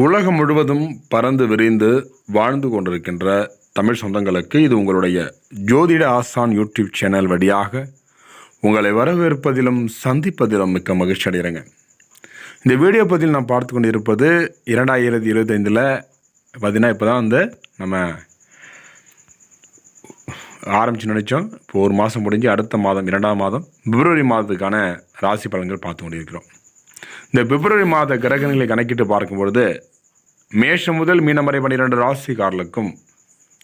உலகம் முழுவதும் பறந்து விரிந்து வாழ்ந்து கொண்டிருக்கின்ற தமிழ் சொந்தங்களுக்கு இது உங்களுடைய ஜோதிட ஆசான் யூடியூப் சேனல் வழியாக உங்களை வரவேற்பதிலும் சந்திப்பதிலும் மிக்க மகிழ்ச்சி அடைகிறேங்க. இந்த வீடியோ பதில் நான் பார்த்து கொண்டு இருப்பது இரண்டாயிரத்தி இருபத்தைந்தில் பார்த்தீங்கன்னா இப்போ தான் வந்து நம்ம ஆரம்பித்து நினைச்சோம். இப்போ ஒரு மாதம் முடிஞ்சு அடுத்த மாதம் இரண்டாம் மாதம் பிப்ரவரி மாதத்துக்கான ராசி பலன்கள் பார்த்து கொண்டிருக்கிறோம். இந்த பிப்ரவரி மாத கிரகங்களை கணக்கிட்டு பார்க்கும்பொழுது மேஷம் முதல் மீனம் வரை பன்னிரெண்டு ராசிக்காரர்களுக்கும்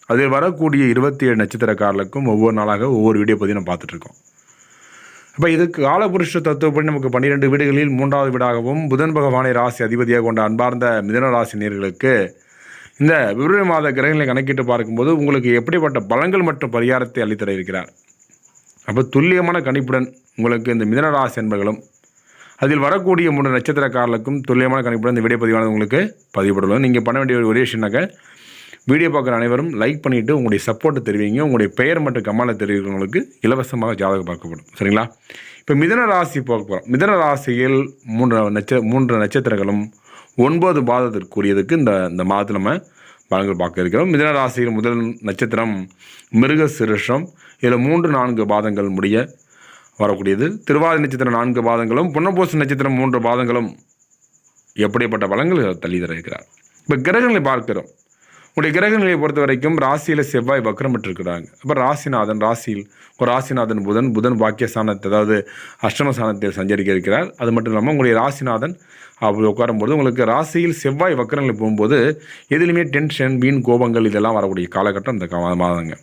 அதில் வரக்கூடிய இருபத்தி ஏழு நட்சத்திரக்காரர்களுக்கும் ஒவ்வொரு நாளாக ஒவ்வொரு வீடியோ பற்றி நம்ம பார்த்துட்ருக்கோம். அப்போ இதுக்கு காலபுருஷ தத்துவப்படி நமக்கு பன்னிரெண்டு வீடுகளில் மூன்றாவது வீடாகவும் புதன் பகவானை ராசி அதிபதியாக கொண்ட அன்பார்ந்த மிதன ராசி நேர்களுக்கு இந்த பிப்ரவரி மாத கிரகங்களை கணக்கிட்டு பார்க்கும்போது உங்களுக்கு எப்படிப்பட்ட பலங்கள் மற்றும் பரிகாரத்தை அளித்தர இருக்கிறார் அப்போ துல்லியமான கணிப்புடன் உங்களுக்கு இந்த மிதன ராசி என்பர்களும் அதில் வரக்கூடிய மூன்று நட்சத்திரக்காரர்களுக்கும் துல்லியமான கணிப்புடன் இந்த வீடியோ பதிவானது உங்களுக்கு பதிவுபடலாம் நீங்கள் பண்ண வேண்டிய ஒரு விஷயம்னாக்க வீடியோ பார்க்குற அனைவரும் லைக் பண்ணிவிட்டு உங்களுடைய சப்போர்ட்டை தெரிவிங்க. உங்களுடைய பெயர் மற்றும் கமாலில் தெரிவிக்கிறவங்களுக்கு இலவசமாக ஜாதகம் பார்க்கப்படும். சரிங்களா? இப்போ மிதன ராசி பார்க்க போகிறோம் மிதன ராசியில் மூன்று நட்ச மூன்று நட்சத்திரங்களும் ஒன்பது பாதத்திற்குரியதுக்கு இந்த இந்த மாதத்தில் நம்ம பலன்கள் பார்க்க இருக்கிறோம். மிதன ராசியில் முதல் நட்சத்திரம் மிருக சிருஷம் இதில் மூன்று நான்கு பாதங்கள் முடிய வரக்கூடியது. திருவாதி நட்சத்திரம் நான்கு பாதங்களும் புன்னபோஷ நட்சத்திரம் மூன்று பாதங்களும் எப்படிப்பட்ட பலங்கள் தள்ளி தர இருக்கிறார் இப்போ கிரகங்களை பார்க்கிறோம். உங்களுடைய கிரகங்களை பொறுத்த வரைக்கும் ராசியில் செவ்வாய் வக்ரம் பெற்றிருக்கிறாங்க. அப்போ ராசிநாதன் ராசியில் ஒரு ராசிநாதன் புதன் புதன் பாக்கியஸ்தானத்தை அதாவது அஷ்டமஸ்தானத்தில் சஞ்சரிக்க இருக்கிறார். அது மட்டும் இல்லாமல் உங்களுடைய ராசிநாதன் அப்படி உட்காரும்போது உங்களுக்கு ராசியில் செவ்வாய் வக்கரங்களை போகும்போது எதுலையுமே டென்ஷன் வீண் கோபங்கள் இதெல்லாம் வரக்கூடிய காலகட்டம் இந்த மாதங்க.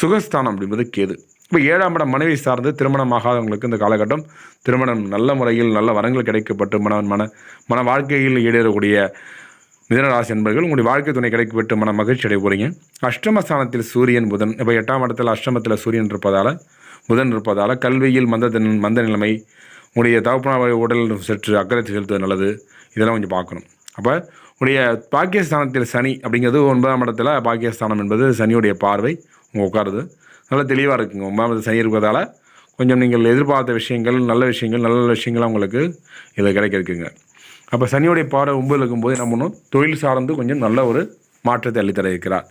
சுகஸ்தானம் அப்படின்றது கேது. இப்போ ஏழாம் இடம் மனைவி சார்ந்து திருமணம் ஆகாதவங்களுக்கு இந்த காலகட்டம் திருமணம் நல்ல முறையில் நல்ல வரங்கள் கிடைக்கப்பட்டு மன மன மன வாழ்க்கையில் ஈடேறக்கூடிய மிதனராசி என்பர்கள் உங்களுடைய வாழ்க்கை துணை கிடைக்கப்பட்டு மன மகிழ்ச்சி அடைய போகிறீங்க அஷ்டமஸ்தானத்தில் சூரியன் புதன். இப்போ எட்டாம் இடத்தில் அஷ்டமத்தில் சூரியன் இருப்பதால் புதன் இருப்பதால் கல்வியில் மந்த தின்- மந்த நிலைமை உங்களுடைய தகப்பனாவை உடல் சற்று அக்கறை செலுத்துவது நல்லது. இதெல்லாம் கொஞ்சம் பார்க்கணும். அப்போ உடைய பாக்கியஸ்தானத்தில் சனி அப்படிங்கிறது ஒன்பதாம் இடத்துல பாக்கியஸ்தானம் என்பது சனியுடைய பார்வை. உங்கள் உட்காருது. நல்லா தெளிவாக இருக்குங்க. ஒன்பதாம் சனி இருப்பதால் கொஞ்சம் நீங்கள் எதிர்பார்த்த விஷயங்கள் நல்ல விஷயங்கள் நல்ல நல்ல விஷயங்கள்லாம் உங்களுக்கு இதில் கிடைக்க இருக்குங்க அப்போ சனியுடைய பார்வை ஒன்பதில் இருக்கும்போது என்ன பண்ணும்? தொழில் சார்ந்து கொஞ்சம் நல்ல ஒரு மாற்றத்தை அள்ளித்தர இருக்கிறார்.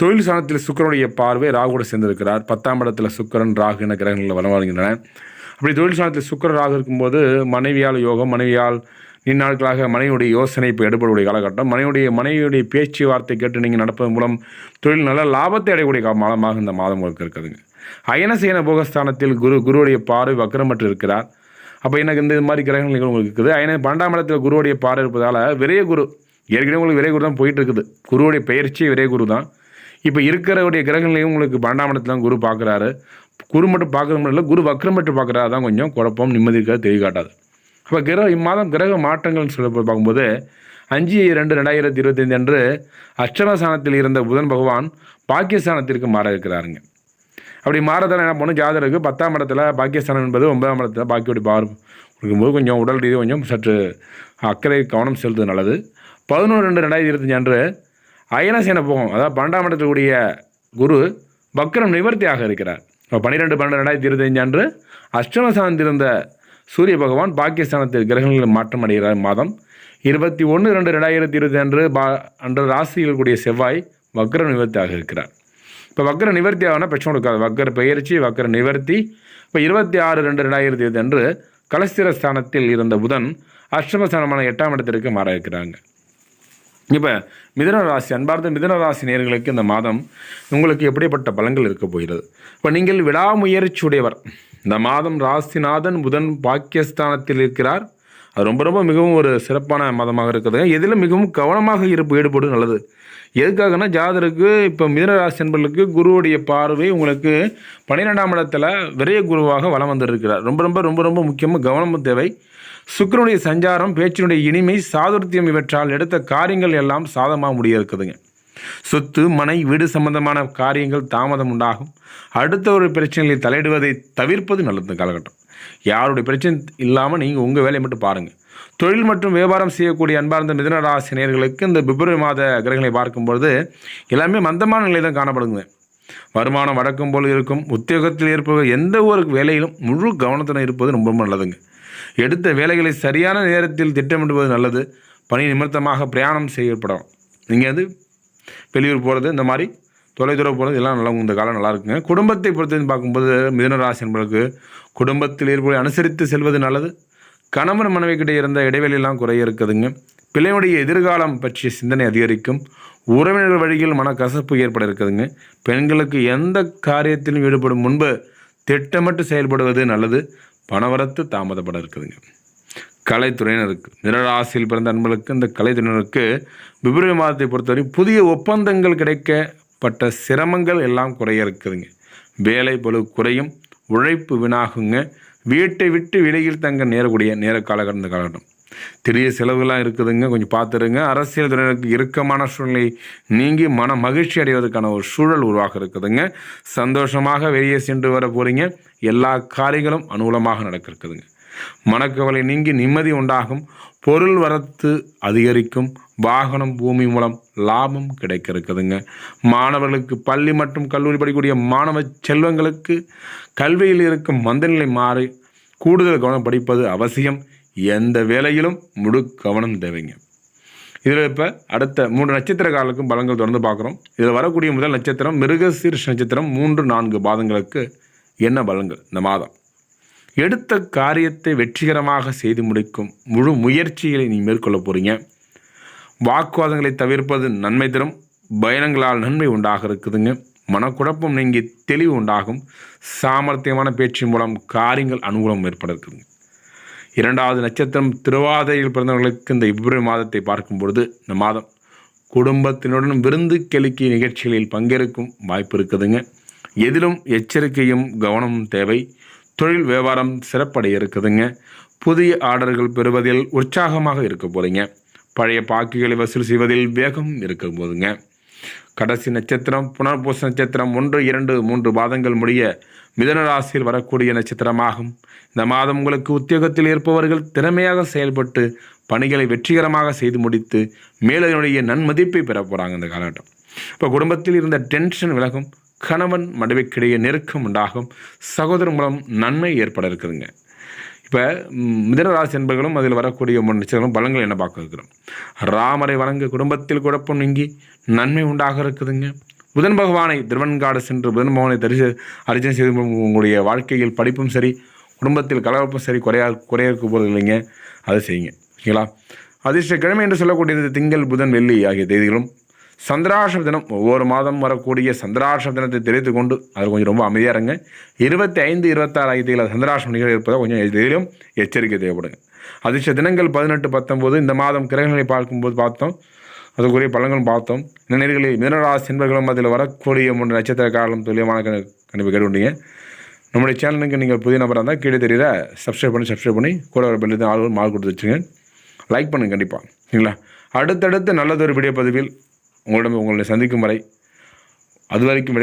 தொழில் சாணத்தில் சுக்கிரனுடைய பார்வை ராகுவோடு சேர்ந்திருக்கிறார். பத்தாம் இடத்துல சுக்கிரன் ராகு என கிரகங்களில் வர வருகின்றன அப்படி தொழில் சாணத்தில் சுக்கிரன் ராகு இருக்கும்போது மனைவியால் யோகம் மனைவியால் இந்நாட்களாக நாட்களாக மனைவியுடைய யோசனை இப்போ எடுபடக்கூடிய காலகட்டம். மனைவியுடைய மனைவியுடைய பேச்சு வார்த்தை கேட்டு நீங்கள் நடப்பதன் மூலம் தொழில் நல்ல லாபத்தை அடையக்கூடிய மாதமாக இந்த மாதம் உங்களுக்கு இருக்குதுங்க அயனசேன போகஸ்தானத்தில் குரு குருவுடைய பார்வை வக்கரமற்று இருக்கிறார். அப்போ எனக்கு இந்த மாதிரி கிரகங்கள் நிகழ்வு உங்களுக்கு இருக்குது. அயன பன்னெண்டாம் இடத்துல குருவுடைய பார்வை இருப்பதால் விரைய குரு ஏற்கனவே உங்களுக்கு விரைய குரு தான் போயிட்டு இருக்குது. குருவுடைய பெயர்ச்சியே விரைய குரு தான். இப்போ இருக்கிறவுடைய கிரகங்களையும் உங்களுக்கு பன்னெண்டாம் இடத்துல குரு பார்க்குறாரு. குரு மட்டும் பார்க்குறது மட்டும் இல்லை குரு வக்ரம் மட்டும் பார்க்குறாரு தான் கொஞ்சம் குழப்பம் நிம்மதி தெரிய காட்டாது. அப்போ கிரக இம்மாதம் கிரக மாற்றங்கள்னு சொல்ல பார்க்கும்போது அஞ்சு ரெண்டு ரெண்டாயிரத்தி இருபத்தைந்து அன்று அஷ்டமஸ்தானத்தில் இருந்த புதன் பகவான் பாகிஸ்தானத்திற்கு மாற இருக்கிறாருங்க. அப்படி மாறதால் என்ன பண்ணும்? ஜாதகருக்கு பத்தாம் இடத்துல பாகிஸ்தான் என்பது ஒன்பதாம் இடத்துல பாக்கியோட பார் கொடுக்கும்போது கொஞ்சம் உடல் ரீதியாக கொஞ்சம் சற்று அக்கறை கவனம் செலுத்துவது நல்லது. பதினொன்று ரெண்டு ரெண்டாயிரத்தி இருபத்தஞ்சு அன்று அயனசேன போகும். அதாவது பன்னெண்டாம் இடத்துக்கூடிய குரு பக்ரம் நிவர்த்தியாக இருக்கிறார். இப்போ பன்னிரெண்டு பன்னெண்டு ரெண்டாயிரத்தி இருபத்தஞ்சு அன்று அஷ்டமசாந்திருந்த சூரிய பகவான் பாக்கியஸ்தானத்தில் கிரகங்களில் மாற்றம் அடைகிறார் மாதம். இருபத்தி ஒன்று ரெண்டு ரெண்டாயிரத்தி இருபத்தி அன்று பா அன்று ராசியில் கூடிய செவ்வாய் வக்ர நிவர்த்தியாக இருக்கிறார். இப்போ வக்ர நிவர்த்தி ஆகுனா பிரச்சனை கொடுக்காது வக்ர பெயர்ச்சி வக்ர நிவர்த்தி. இப்போ இருபத்தி ஆறு ரெண்டு ரெண்டாயிரத்தி இருபது அன்று கலஸ்திர ஸ்தானத்தில் இருந்த புதன் அஷ்டமஸ்தானமான எட்டாம் இடத்திற்கு மாற இருக்கிறாங்க. இப்போ மிதன ராசி அன்பார்ந்த மிதன ராசி நேர்களுக்கு இந்த மாதம் உங்களுக்கு எப்படிப்பட்ட பலங்கள் இருக்க போகிறது? இப்போ நீங்கள் விடாமுயற்சியுடையவர். இந்த மாதம் ராசிநாதன் புதன் பாக்கியஸ்தானத்தில் இருக்கிறார். அது ரொம்ப ரொம்ப மிகவும் ஒரு சிறப்பான மாதமாக இருக்குதுங்க இதில் மிகவும் கவனமாக இருப்பு ஈடுபடும் நல்லது. எதுக்காகனா ஜாதருக்கு இப்போ மிதனராசி என்பர்களுக்கு குருவுடைய பார்வை உங்களுக்கு பன்னிரெண்டாம் இடத்துல விரைய குருவாக வலம் வந்திருக்கிறார். ரொம்ப ரொம்ப ரொம்ப ரொம்ப முக்கியமாக கவனமும் தேவை. சுக்கரனுடைய சஞ்சாரம் பேச்சினுடைய இனிமை சாதுர்த்தியம் இவற்றால் எடுத்த காரியங்கள் எல்லாம் சாதமாக முடிய இருக்குதுங்க சொத்து மனை வீடு சம்பந்தமான காரியங்கள் தாமதம் உண்டாகும். அடுத்த ஒரு பிரச்சனைகளை தலையிடுவதை தவிர்ப்பது நல்லது இந்த காலகட்டம். யாருடைய பிரச்சனை இல்லாமல் நீங்கள் உங்கள் வேலையை மட்டும் பாருங்கள் தொழில் மற்றும் வியாபாரம் செய்யக்கூடிய அன்பார்ந்த மிதனராசி நேர்களுக்கு இந்த பிப்ரவரி மாத கிரகங்களை பார்க்கும்பொழுது எல்லாமே மந்தமான நிலை தான் காணப்படுங்க. வருமானம் வழக்கம் போல் இருக்கும். உத்தியோகத்தில் இருப்பவர் எந்த ஒரு வேலையிலும் முழு கவனத்துடன் இருப்பது ரொம்ப ரொம்ப நல்லதுங்க. எடுத்த வேலைகளை சரியான நேரத்தில் திட்டமிடுவது நல்லது. பணி நிமித்தமாக பிரயாணம் செய்யப்படும் நீங்கள் வந்து வெளியூர் போகிறது இந்த மாதிரி தொலைதூரம் போகிறது எல்லாம் நல்லா இந்த காலம் நல்லா இருக்குங்க. குடும்பத்தை பொறுத்து பார்க்கும்போது மிதுன ராசி என்பதற்கு குடும்பத்தில் ஏற்பட அனுசரித்து செல்வது நல்லது. கணவன் மனைவி இருந்த இடைவெளியெல்லாம் குறைய இருக்குதுங்க. பிள்ளையுடைய எதிர்காலம் பற்றிய சிந்தனை அதிகரிக்கும். உறவினர் வழியில் மனக்கசப்பு ஏற்பட இருக்குதுங்க. பெண்களுக்கு எந்த காரியத்திலும் ஈடுபடும் முன்பு திட்டமிட்டு செயல்படுவது நல்லது. பணவரத்து தாமதப்பட இருக்குதுங்க. கலைத்துறையினருக்கு நிரராசியில் பிறந்த அன்பர்களுக்கு இந்த கலைத்துறையினருக்கு பிப்ரவரி மாதத்தை பொறுத்தவரை புதிய ஒப்பந்தங்கள் கிடைக்கப்பட்ட சிரமங்கள் எல்லாம் குறைய இருக்குதுங்க. வேலை பளு குறையும் உழைப்பு வினாகுங்க வீட்டை விட்டு வெளியில் தங்க நேரக்கூடிய நேர காலகட்டம் இந்த காலகட்டம். தெரிய செலவுகள்லாம் இருக்குதுங்க. கொஞ்சம் பார்த்துருங்க. அரசியல் துறையினருக்கு இறுக்கமான சூழ்நிலை நீங்கி மன மகிழ்ச்சி அடைவதற்கான ஒரு சூழல் உருவாக இருக்குதுங்க. சந்தோஷமாக வெளியே சென்று வர போகிறீங்க எல்லா காரியங்களும் அனுகூலமாக நடக்க இருக்குதுங்க. மனக்கவலை நீங்கி நிம்மதி உண்டாகும். பொருள் வரத்து அதிகரிக்கும். வாகனம் பூமி மூலம் லாபம் கிடைக்க இருக்குதுங்க மாணவர்களுக்கு பள்ளி மற்றும் கல்லூரி படிக்கக்கூடிய மாணவ செல்வங்களுக்கு கல்வியில் இருக்கும் மந்தநிலை மாறி கூடுதல் கவனம் படிப்பது அவசியம். எந்த வேலையிலும் முழு கவனம் தேவைங்க. இதில் இப்போ அடுத்த மூன்று நட்சத்திர காலுக்கும் பலங்கள் தொடர்ந்து பார்க்குறோம். இதில் வரக்கூடிய முதல் நட்சத்திரம் மிருகசீர்ஷ நட்சத்திரம் மூன்று நான்கு பாதங்களுக்கு என்ன பலங்கள் இந்த மாதம். எடுத்த காரியத்தை வெற்றிகரமாக செய்து முடிக்கும் முழு முயற்சிகளை நீ மேற்கொள்ள போகிறீங்க வாக்குவாதங்களை தவிர்ப்பது நன்மை தரும். பயணங்களால் நன்மை உண்டாக இருக்குதுங்க. மனக்குழப்பம் நீங்கி தெளிவு உண்டாகும். சாமர்த்தியமான பேச்சின் மூலம் காரியங்கள் அனுகூலம் ஏற்பட இருக்குதுங்க. இரண்டாவது நட்சத்திரம் திருவாதிரையில் பிறந்தவர்களுக்கு இந்த பிப்ரவரி மாதத்தை பார்க்கும் பொழுது இந்த மாதம் குடும்பத்தினுடன் விருந்து கெழுக்கிய நிகழ்ச்சிகளில் பங்கேற்கும் வாய்ப்பு இருக்குதுங்க. எதிலும் எச்சரிக்கையும் கவனமும் தேவை. தொழில் வியாபாரம் சிறப்படைய இருக்குதுங்க. புதிய ஆர்டர்கள் பெறுவதில் உற்சாகமாக இருக்க போகிறீங்க பழைய பாக்கிகளை வசூல் செய்வதில் வேகம் இருக்க போதுங்க. கடைசி நட்சத்திரம் புனர்பூச நட்சத்திரம் ஒன்று இரண்டு மூன்று மாதங்கள் முடிய மிதன ராசியில் வரக்கூடிய நட்சத்திரமாகும். இந்த மாதம் உங்களுக்கு உத்தியோகத்தில் இருப்பவர்கள் திறமையாக செயல்பட்டு பணிகளை வெற்றிகரமாக செய்து முடித்து மேலனுடைய நன்மதிப்பை பெற போகிறாங்க இந்த காலகட்டம். இப்போ குடும்பத்தில் இருந்த டென்ஷன் விலகும். கணவன் மனைவிக்கிடையே நெருக்கம் உண்டாகும். சகோதரர் மூலம் நன்மை ஏற்பட இருக்குதுங்க. இப்போ மிதனராசி என்பர்களும் அதில் வரக்கூடிய முன்னெச்சர்களும் பலங்கள் என்ன பார்க்க இருக்கிறோம்? ராமரை வழங்க குடும்பத்தில் குழப்பம் நீங்கி நன்மை உண்டாக இருக்குதுங்க. புதன் பகவானை திருவன்காடு சென்று புதன் பகவானை தரிசி அர்ச்சனை செய்து உங்களுடைய வாழ்க்கையில் படிப்பும் சரி குடும்பத்தில் கலவரப்பும் சரி குறையா குறைய இருக்க போகிறது இல்லைங்க. அதை செய்யுங்க. ஓகேங்களா? அதிர்ஷ்ட கிழமை என்று சொல்லக்கூடியது திங்கள் புதன் வெள்ளி ஆகிய தேதிகளும் சந்திராஷ்ட தினம் ஒவ்வொரு மாதம் வரக்கூடிய சந்திராஷ்ட தினத்தை தெரிந்து கொண்டு அது கொஞ்சம் ரொம்ப அமைதியாக இருங்க. இருபத்தி ஐந்து இருபத்தாறு ஆகிய சந்திராஷம் நிகழ்ச்சி நிகழ்வு இருப்பதை கொஞ்சம் இதிலும் எச்சரிக்கை தேவைப்படுங்க. அதிர்ஷ்ட தினங்கள் பதினெட்டு பத்தொம்போது இந்த மாதம் கிரகங்களை பார்க்கும்போது பார்த்தோம். அதுக்குரிய பலன்களும் பார்த்தோம். இந்த நேர்களில் மிதனராசி என்பர்களும் அதில் வரக்கூடிய மூன்று நட்சத்திர காலம் துல்லியமான கண்டிப்பாக கேட்டுக்கொண்டீங்க நம்முடைய சேனலுக்கு நீங்கள் புதிய நபராக இருந்தால் கீழே தெரியல சப்ஸ்கிரைப் பண்ணி சப்ஸ்கிரைப் பண்ணி கூட வர பெல்லு ஆளுகள் மார்க் கொடுத்து வச்சுங்க லைக் பண்ணுங்கள் கண்டிப்பாக சரிங்களா? அடுத்தடுத்து நல்லதொரு வீடியோ பதிவில் உங்களிடம் உங்களை சந்திக்கும் வரை அது வரைக்கும்